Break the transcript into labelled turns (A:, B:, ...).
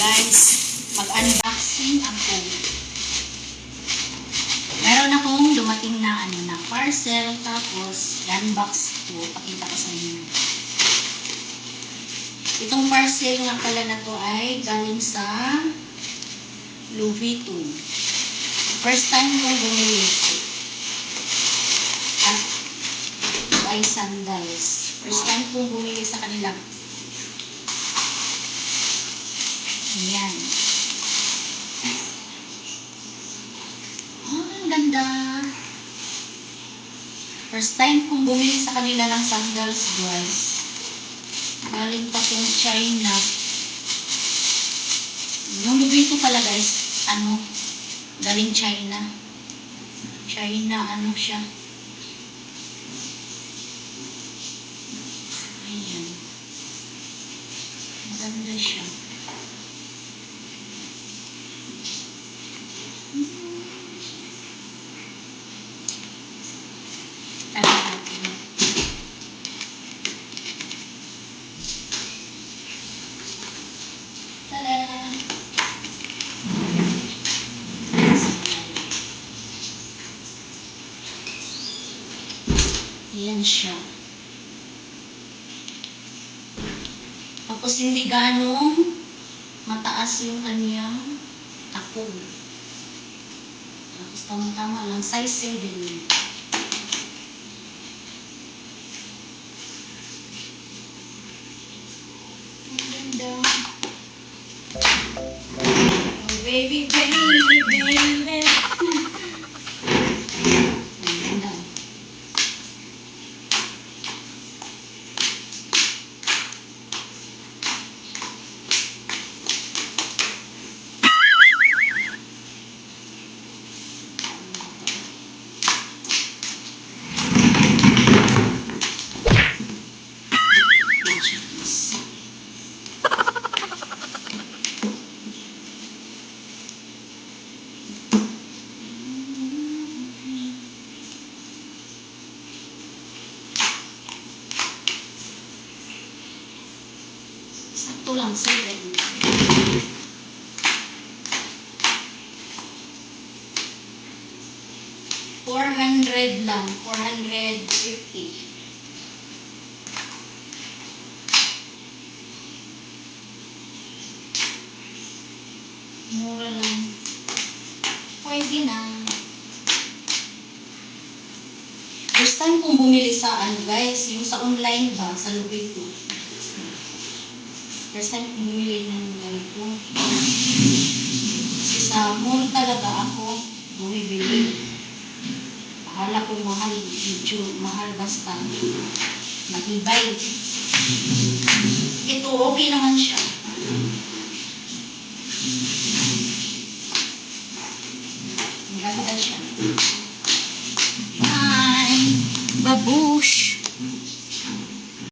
A: guys, mag-unboxing ako. Meron akong dumating na ano na parcel tapos unbox ko. Pakita ko sa inyo. Itong parcel nga pala na to ay galing sa Louis. First time kong bumili. At ay sandals. First time kong bumili sa kanila. Ayan. Oh, ang ganda. First time kong bumili sa kanila ng sandals, guys. Galing pa tong China. Yung lubito pala, guys, ano, galing China. China, ano siya. Ayan. Maganda siya. Ayan siya. Tapos hindi ganong mataas yung kanyang takong. Tapos tama-tama lang. Size 7. Ang ganda. Oh, baby, baby, baby. Ang ganda. Sakto lang, seven. Four hundred lang. Four hundred fifty. Mura lang. Pwede na. First time kong bumili sa guys, yung sa online ba, sa Lubito. First time kong bumili ng ganito. Sa mall talaga ako bumibili. Akala ko mahal, medyo mahal basta. Matibay. Ito, okay naman siya. Maganda siya. Bye! Babush!